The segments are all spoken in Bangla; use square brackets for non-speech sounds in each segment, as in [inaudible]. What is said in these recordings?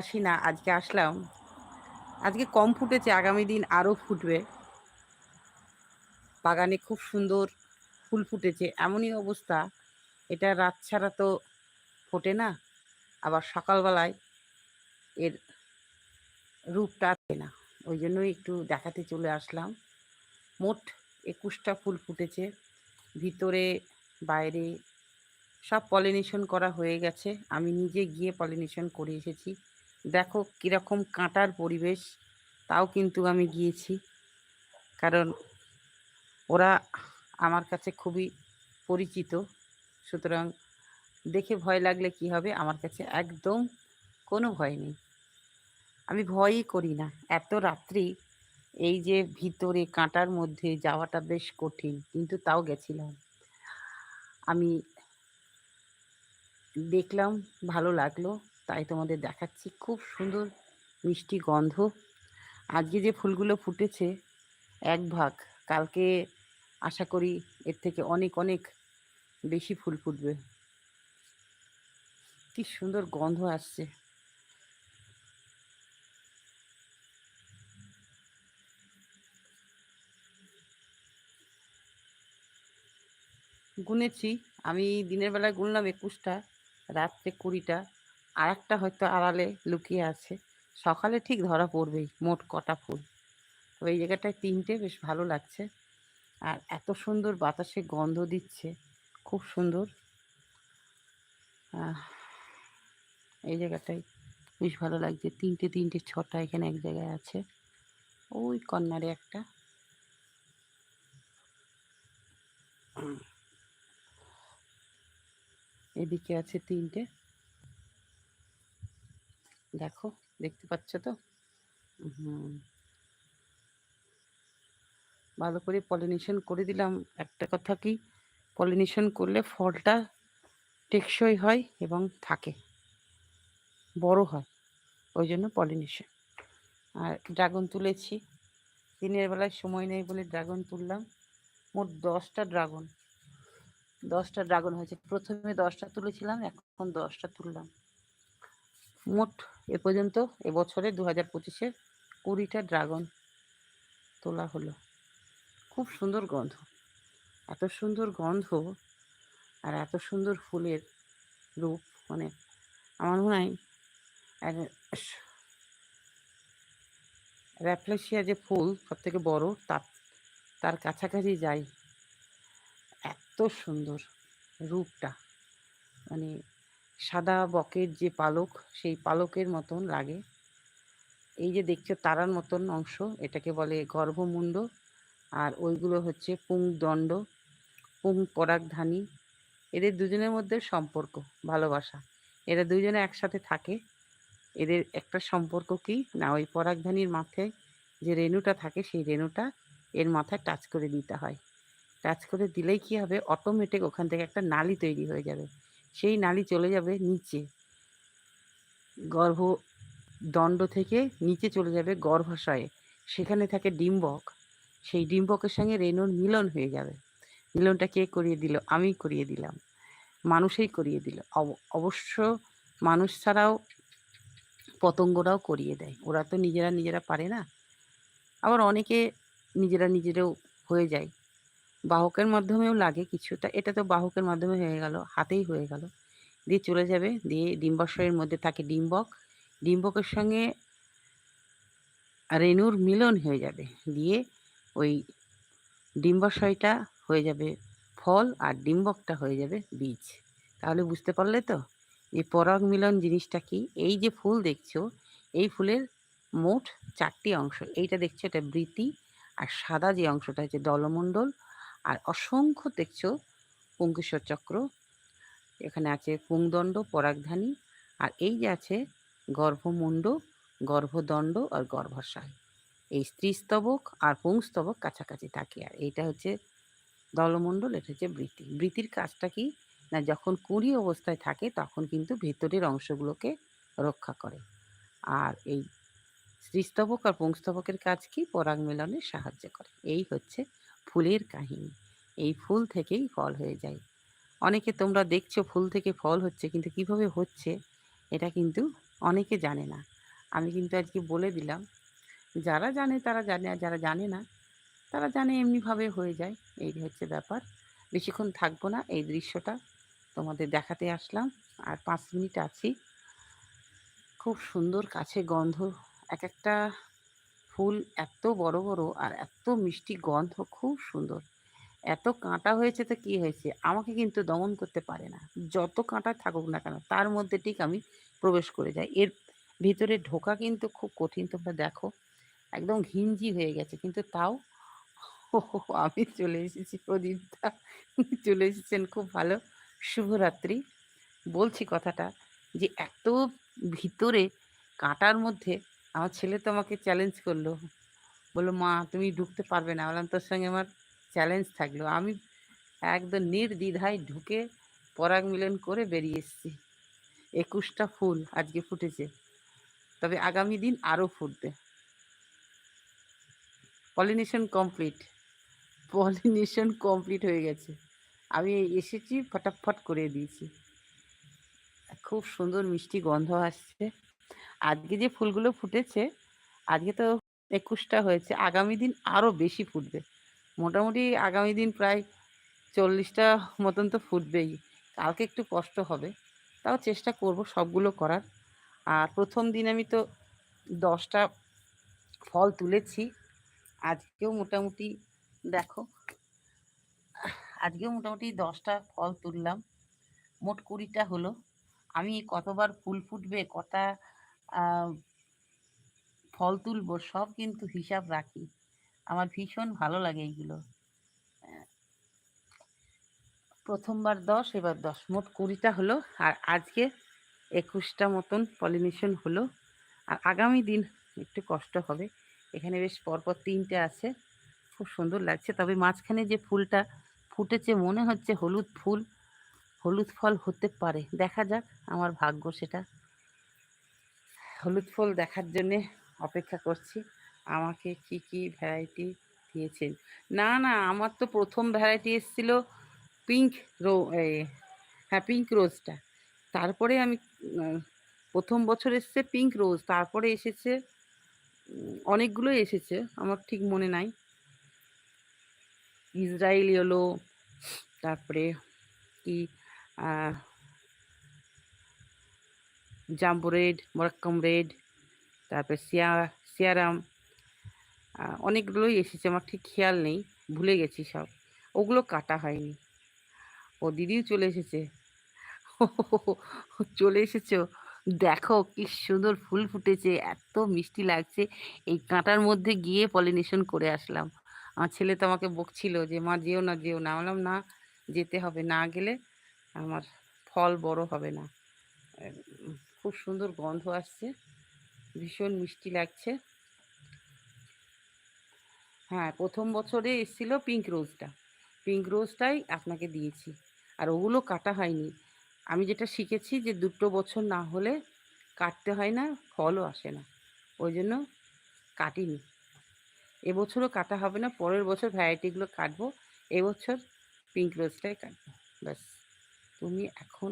আসি না, আজকে আসলাম। আজকে কম ফুটেছে, আগামী দিন আরও ফুটবে। বাগানে খুব সুন্দর ফুল ফুটেছে, এমনই অবস্থা। এটা রাত ছাড়া তো ফোটে না, আবার সকালবেলায় এর রূপটা না। ওই জন্যই একটু দেখাতে চলে আসলাম। মোট একুশটা ফুল ফুটেছে, ভিতরে, বাইরে সব পলিনেশন করা হয়ে গেছে। আমি নিজে গিয়ে পলিনেশন করে এসেছি। দেখো কীরকম কাঁটার পরিবেশ, তাও কিন্তু আমি গিয়েছি। কারণ ওরা আমার কাছে খুবই পরিচিত, সুতরাং দেখে ভয় লাগলে কি হবে, আমার কাছে একদম কোনো ভয় নেই। আমি ভয়ই করি না। এত রাত্রি এই যে ভিতরে কাঁটার মধ্যে যাওয়াটা বেশ কঠিন, কিন্তু তাও গেছিলাম। আমি দেখলাম, ভালো লাগল। তাই তোমাদের দেখাচ্ছি। খুব সুন্দর মিষ্টি গন্ধ। আজকে যে ফুলগুলো ফুটেছে, এক ভাগ। কালকে আশা করি এর থেকে অনেক অনেক বেশি ফুল ফুটবে। কি সুন্দর গন্ধ আসছে। গুনেছি। আমি দিনের বেলায় গুনলাম একুশটা, রাত্রে কুড়িটা। আর একটা হয়তো আড়ালে লুকিয়ে আছে। সকালে ঠিক ধরা পড়বেই, মোট কটা ফুল। এই জায়গাটায় তিনটে বেশ ভালো লাগছে। আর এত সুন্দর বাতাসে গন্ধ দিচ্ছে, খুব সুন্দর। এই জায়গাটায় বেশ ভালো লাগছে। তিনটে তিনটে, ছটা এখানে এক জায়গায় আছে। ওই কর্নারে একটা। এদিকে আছে তিনটে। দেখো, দেখতে পাচ্ছ তো? হুম। ভালো করে পলিনেশন করে দিলাম। একটা কথা কি, পলিনেশন করলে ফলটা টেকসই হয় এবং থাকে। বড় হয়, ওই জন্য পলিনেশন। আর ড্রাগন তুলেছি। দিনের বেলায় সময় নেই বলে ড্রাগন তুললাম। মোট দশটা ড্রাগন। দশটা ড্রাগন হয়েছে। প্রথমে দশটা তুলেছিলাম, এখন দশটা তুললাম। মোট এ পর্যন্ত এবছরে দু হাজার পঁচিশে কুড়িটা ড্রাগন তোলা হলো। খুব সুন্দর গন্ধ। এত সুন্দর গন্ধ আর এত সুন্দর ফুলের রূপ মানে আমার মনে হয় র্যাফলেশিয়া যে ফুল সব থেকে বড়, তার তার কাছাকাছি যাই। এত সুন্দর রূপটা। মানে সাদা বকের যে পালক, সেই পালকের মতন লাগে। এই যে দেখছ তারার মতন অংশ, এটাকে বলে গর্ভমুণ্ড। আর ওইগুলো হচ্ছে পুংদণ্ড, পুং পরাগধানী। এদের দুজনের মধ্যে সম্পর্ক, ভালোবাসা। এরা দুজনে একসাথে থাকে। এদের একটা সম্পর্ক কি? না, ওই পরাগধানীর মাথায় যে রেণুটা থাকে, সেই রেণুটা এর মাথায় টাচ করে দিতে হয়। টাচ করে দিলেই কি হবে? অটোমেটিক ওখান থেকে একটা নালি তৈরি হয়ে যাবে। সেই নালি চলে যাবে নিচে। গর্ভ দণ্ড থেকে নিচে চলে যাবে গর্ভাশয়ে। সেখানে থাকে ডিম্বক। সেই ডিম্বকের সঙ্গে রেণুর মিলন হয়ে যাবে। মিলনটা কে করিয়ে দিল? আমি করিয়ে দিলাম। মানুষই করিয়ে দিল। অবশ্য মানুষ ছাড়াও পতঙ্গরাও করিয়ে দেয়। ওরা তো নিজেরা নিজেরা পারে না। আবার অনেকে নিজেরা নিজেরাও হয়ে যায়। বাহকের মাধ্যমেও লাগে কিছুটা। এটা তো বাহকের মাধ্যমে হয়ে গেল, হাতেই হয়ে গেল। দিয়ে চলে যাবে, দিয়ে ডিম্বাশয়ের মধ্যে থাকে ডিম্বক ডিম্বকের সঙ্গে রেণুর মিলন হয়ে যাবে। দিয়ে ওই ডিম্বাশয়টা হয়ে যাবে ফল আর ডিম্বকটা হয়ে যাবে বীজ। তাহলে বুঝতে পারলে তো যে পরাগ মিলন জিনিসটা কি? এই যে ফুল দেখছ, এই ফুলের মোট চারটি অংশ। এইটা দেখছ, এটা বৃতি আর সাদা যে অংশটা হচ্ছে দলমণ্ডল আর অসংখ্য দেখছ পুঙ্কেশ্বর চক্র। এখানে আছে পুংদণ্ড, পরাগধানী, আর এই যে আছে গর্ভমুণ্ড, গর্ভদণ্ড আর গর্ভাশয়। এই স্ত্রীস্তবক আর পুংস্তবক কাছাকাছি থাকে, আর এইটা হচ্ছে দলমণ্ডল, এটা হচ্ছে বৃত্তি। বৃত্তির কাজটা কি? না, যখন কুড়ি অবস্থায় থাকে, তখন কিন্তু ভেতরের অংশগুলোকে রক্ষা করে। আর এই স্ত্রীস্তবক আর পুংস্তবকের কাজ কি? পরাগ মেলনে সাহায্য করে। এই হচ্ছে ফুলের কাহিনী। এই ফুল থেকেই ফল হয়ে যায়। অনেকে তোমরা দেখছ ফুল থেকে ফল হচ্ছে, কিন্তু কীভাবে হচ্ছে, এটা কিন্তু অনেকে জানে না। আমি কিন্তু আজকে বলে দিলাম, যারা জানে তারা জানে, আর যারা জানে না, তারা জানে এমনিভাবে হয়ে যায়। এই হচ্ছে ব্যাপার। বেশিক্ষণ থাকব না, এই দৃশ্যটা তোমাদের দেখাতে আসলাম। আর পাঁচ মিনিট আছি। খুব সুন্দর কাছে গন্ধ, এক একটা ফুল এত বড় বড় আর এত মিষ্টি গন্ধ, খুব সুন্দর। এত কাঁটা হয়েছে তো কী হয়েছে? আমাকে কিন্তু দমন করতে পারে না। যত কাঁটা থাকুক না কেন, তার মধ্যে ঠিক আমি প্রবেশ করে যাই। এর ভিতরে ঢোকা কিন্তু খুব কঠিন। তোমরা দেখো, একদম ঘিঞ্জি হয়ে গেছে। কিন্তু তাও [laughs] আমি চলে এসেছি প্রদীপদা। চলে এসেছেন খুব ভালো। শুভরাত্রি। বলছি কথাটা যে, এত ভিতরে কাঁটার মধ্যে আমার ছেলে তো আমাকে চ্যালেঞ্জ করল। বলল, মা, তুমি ঢুকতে পারবে না। বললাম, তোর সঙ্গে আমার চ্যালেঞ্জ থাকল। আমি একদম নির্দ্বিধায় ঢুকে পরাগ মিলন করে বেরিয়ে এসেছি। একুশটা ফুল আজকে ফুটেছে। তবে আগামী দিন আরও ফুটবে। পলিনেশন কমপ্লিট পলিনেশন কমপ্লিট হয়ে গেছে। আমি এসেছি, ফটাফট করে দিয়েছি। খুব সুন্দর মিষ্টি গন্ধ আসছে। আজকে যে ফুলগুলো ফুটেছে, আজকে তো একুশটা হয়েছে, আগামী দিন আরও বেশি ফুটবে। মোটামুটি আগামী দিন প্রায় চল্লিশটা মতন তো ফুটবেই। কালকে একটু কষ্ট হবে, তাও চেষ্টা করব সবগুলো করার। আর প্রথম দিন আমি তো দশটা ফল তুলেছি, আজকেও মোটামুটি দেখো, আজকেও মোটামুটি দশটা ফল তুললাম, মোট কুড়িটা হলো। আমি কতবার ফুল ফুটবে, কটা ফল তুলবো, সব কিন্তু হিসাব রাখি। আমার ভীষণ ভালো লাগে এইগুলো। প্রথমবার দশ, এবার দশ। মোট কুড়িটা হলো, আর আজকে একুশটা মতন পলিনেশন হলো। আর আগামী দিন একটু কষ্ট হবে। এখানে বেশ পরপর তিনটে আছে। খুব সুন্দর লাগছে। তবে মাঝখানে যে ফুলটা ফুটেছে, মনে হচ্ছে হলুদ ফুল, হলুদ ফল হতে পারে। দেখা যাক, আমার ভাগ্য সেটা। হলুদ ফুল দেখার জন্যে অপেক্ষা করছি। আমাকে কি কি ভ্যারাইটি দিয়েছেন? না না, আমার তো প্রথম ভ্যারাইটি এসেছিল পিঙ্ক রো হ্যাঁ পিঙ্ক রোজটা তারপরে আমি প্রথম বছর এসছে পিঙ্ক রোজ তারপরে এসেছে অনেকগুলোই এসেছে, আমার ঠিক মনে নাই। ইসরায়েল ইয়েলো তারপরে কি জাম্বো রেড মরাক্কম রেড তারপরে সিয়া সিয়ারাম অনেকগুলোই এসেছে, আমার ঠিক খেয়াল নেই, ভুলে গেছি সব। ওগুলো কাটা হয়নি। ও দিদিও চলে এসেছে। [laughs] চলে এসেছ। দেখো কি সুন্দর ফুল ফুটেছে, এত মিষ্টি লাগছে। এই কাঁটার মধ্যে গিয়ে পলিনেশন করে আসলাম। আমার ছেলে তো আমাকে বকছিল যে, মা, যেও না যেও না। বললাম, না, যেতে হবে। না গেলে আমার ফল বড় হবে না। খুব সুন্দর গন্ধ আসছে। ভীষণ মিষ্টি লাগছে। হ্যাঁ প্রথম বছরে এসেছিল পিঙ্ক রোজটা পিঙ্ক রোজটাই আপনাকে দিয়েছি। আর ওগুলো কাটা হয়নি। আমি যেটা শিখেছি যে দুটো বছর না হলে কাটতে হয় না, ফলও আসে না। ওই জন্য কাটিনি। এবছরও কাটা হবে না, পরের বছর ভ্যারাইটিগুলো কাটবো। এবছর পিঙ্ক রোজটাই কাটবো। ব্যাস, তুমি এখন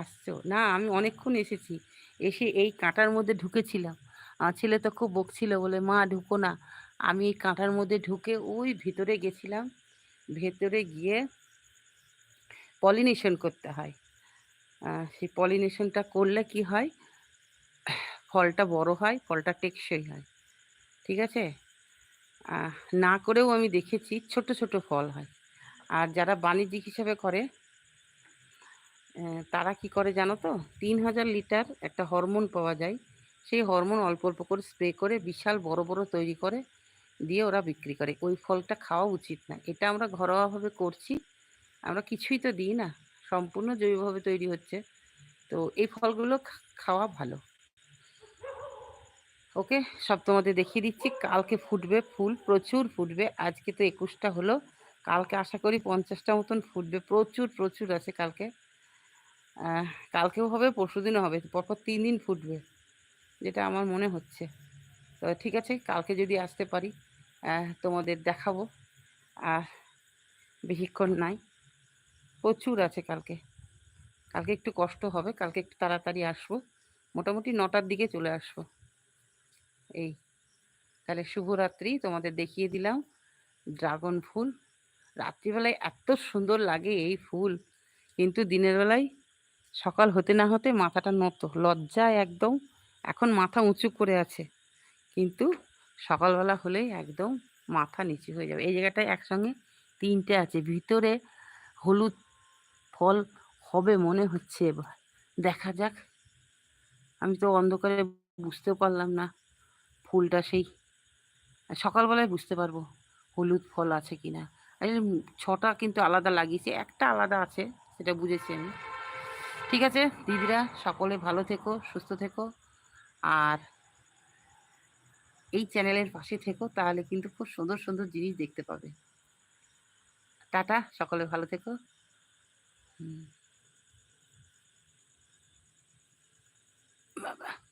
আসছো না, আমি অনেকক্ষণ এসেছি। এসে এই কাঁটার মধ্যে ঢুকেছিলাম। আমার ছেলে তো খুব বকছিল বলে, মা, ঢুকো না। আমি এই কাঁটার মধ্যে ঢুকে ওই ভিতরে গেছিলাম। ভেতরে গিয়ে পলিনেশন করতে হয়। সেই পলিনেশনটা করলে কি হয়? ফলটা বড় হয়, ফলটা টেকসই হয়। ঠিক আছে? না করেও আমি দেখেছি ছোট ছোট ফল হয়। আর যারা বাণিজ্যিক হিসাবে করে তারা কি করে জানো তো? তিন হাজার লিটার একটা হরমোন পাওয়া যায়। সেই হরমোন অল্প অল্প করে স্প্রে করে বিশাল বড় বড় তৈরি করে দিয়ে ওরা বিক্রি করে। ওই ফলটা খাওয়া উচিত না। এটা আমরা ঘরোয়াভাবে করছি। আমরা কিছুই তো দিই না। সম্পূর্ণ জৈবভাবে তৈরি হচ্ছে। তো এই ফলগুলো খাওয়া ভালো। ওকে, সব তোমাদের দেখিয়ে দিচ্ছি। কালকে ফুটবে ফুল, প্রচুর ফুটবে। আজকে তো একুশটা হলো। কালকে আশা করি পঞ্চাশটা মতন ফুটবে। প্রচুর প্রচুর আছে কালকে। কালকেও হবে পরশু দিনও হবে, পরপর তিন দিন ফুটবে, যেটা আমার মনে হচ্ছে। তো ঠিক আছে, কালকে যদি আসতে পারি তোমাদের দেখাবো। আর বেশিক্ষণ নাই, প্রচুর আছে কালকে। কালকে একটু কষ্ট হবে, কালকে একটু তাড়াতাড়ি আসব। মোটামুটি নটার দিকে চলে আসব। এই, তাহলে শুভরাত্রি, তোমাদের দেখিয়ে দিলাম। ড্রাগন ফুল, রাত্রিবেলায় এত সুন্দর লাগে এই ফুল, কিন্তু দিনের বেলায় সকাল হতে না হতে মাথাটা নত লজ্জায় একদম। এখন মাথা উঁচু করে আছে। কিন্তু সকালবেলা হলেই একদম মাথা নিচু হয়ে যাবে। এই জায়গাটায় একসঙ্গে তিনটে আছে। ভিতরে হলুদ ফল হবে মনে হচ্ছে এবার। দেখা যাক। আমি তো অন্ধকারে বুঝতেও পারলাম না ফুলটা সেই। সকালবেলায় বুঝতে পারব হলুদ ফল আছে কি না ছটা কিন্তু আলাদা লাগিয়েছে। একটা আলাদা আছে, সেটা বুঝেছি আমি। ঠিক আছে? দিদিরা, সকলে ভালো থেকো, সুস্থ থেকো। আর এই চ্যানেলের পাশে থেকো, তাহলে কিন্তু খুব সুন্দর সুন্দর জিনিস দেখতে পাবে। টাটা, সকলে ভালো থেকো। বাবা।